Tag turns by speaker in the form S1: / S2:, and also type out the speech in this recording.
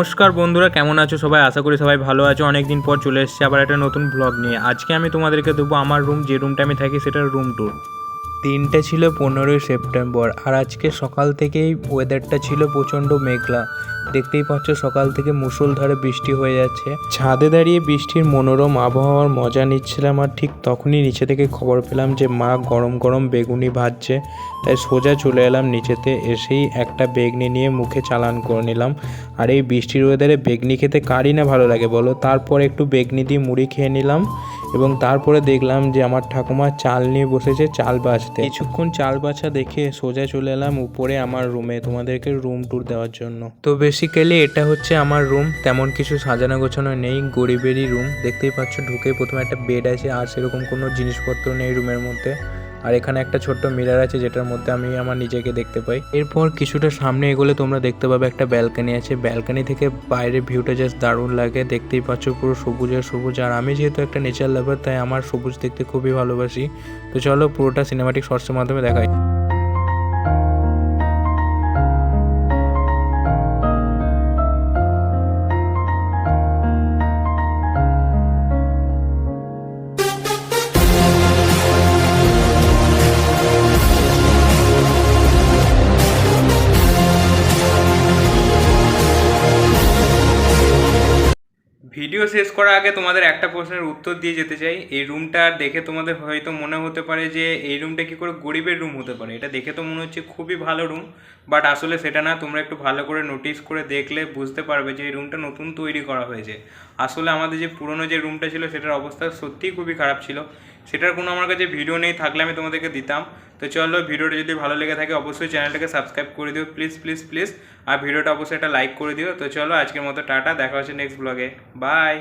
S1: নমস্কার বন্ধুরা, কেমন আছো সবাই? আশা করি সবাই ভালো আছো। অনেক দিন পর চলে এসেছি আবার একটা নতুন ব্লগ নিয়ে। আজকে আমি তোমাদেরকে দেবো আমার রুম যে রুমটা আমি থাকি সেটার রুম ট্যুর দিনটা ছিল পনেরোই সেপ্টেম্বর, আর আজকে সকাল থেকেই ওয়েদারটা ছিল প্রচণ্ড মেঘলা। দেখতেই পাচ্ছ সকাল থেকে মুষলধারে বৃষ্টি হয়ে যাচ্ছে। ছাদে দাঁড়িয়ে বৃষ্টির মনোরম আবহাওয়ার মজা নিচ্ছিলাম, আর ঠিক তখনই নিচে থেকে খবর পেলাম যে মা গরম গরম বেগুনি ভাজছে। তাই সোজা চলে এলাম নিচেতে, এসেই একটা বেগনি নিয়ে মুখে চালান করে নিলাম। আর এই বৃষ্টির ওয়েদারে বেগনি খেতে কারই না ভালো লাগে বলো? তারপর একটু বেগনি দিয়ে মুড়ি খেয়ে নিলাম এবং তারপরে দেখলাম যে আমার ঠাকুমা চাল নিয়ে বসেছে, চাল বাছতে কিছুক্ষণ চাল বাছা দেখে সোজা চলে এলাম উপরে আমার রুমে তোমাদেরকে রুম ট্যুর দেওয়ার জন্য। তো বেসিক্যালি এটা হচ্ছে আমার রুম তেমন কিছু সাজানো গোছানো নেই গরিবেরই রুম দেখতেই পাচ্ছ ঢুকে প্রথমে একটা বেড আছে আর সেরকম কোনো জিনিসপত্র নেই রুমের মধ্যে। আর এখানে একটা ছোট্ট মিরার আছে যেটার মধ্যে আমি আমার নিজেকে দেখতে পাই। এরপর কিছুটা সামনে এগোলে তোমরা দেখতে পাবে একটা ব্যালকানি আছে। ব্যালকানি থেকে বাইরের ভিউটা জাস্ট দারুণ লাগে। দেখতেই পাচ্ছ পুরো সবুজ আর সবুজ। আর আমি যেহেতু একটা নেচার লাভার তাই আমার সবুজ দেখতে খুবই ভালোবাসি। তো চলো পুরোটা সিনেমাটিক শর্টসের মাধ্যমে দেখাই। ভিডিও শেষ করার আগে তোমাদের একটা প্রশ্নের উত্তর দিয়ে যেতে চাই। এই রুমটা দেখে তোমাদের হয়তো মনে হতে পারে যে, এই রুমটা কি করে গরিবের রুম হতে পারে? এটা দেখে তো মনে হচ্ছে খুবই ভালো রুম, বাট আসলে সেটা না, তোমরা একটু ভালো করে নোটিস করে দেখলে বুঝতে পারবে যে, এই রুমটা নতুন তৈরি করা হয়েছে। আসলে আমাদের যে পুরনো যে রুমটা ছিল, সেটার অবস্থা সত্যিই খুবই খারাপ ছিল। সেটার কোনো আমার কাছে ভিডিও নেই, থাকলে আমি তোমাদেরকে দিতাম। তো চলো, ভিডিওটা যদি ভালো লেগে থাকে, অবশ্যই চ্যানেলটাকে সাবস্ক্রাইব করে দিও। প্লিজ প্লিজ প্লিজ আর ভিডিওটা অবশ্যই একটা লাইক করে দিও। তো চলো, আজকের মতো টাটা। দেখা হচ্ছে নেক্সট ব্লগে বাই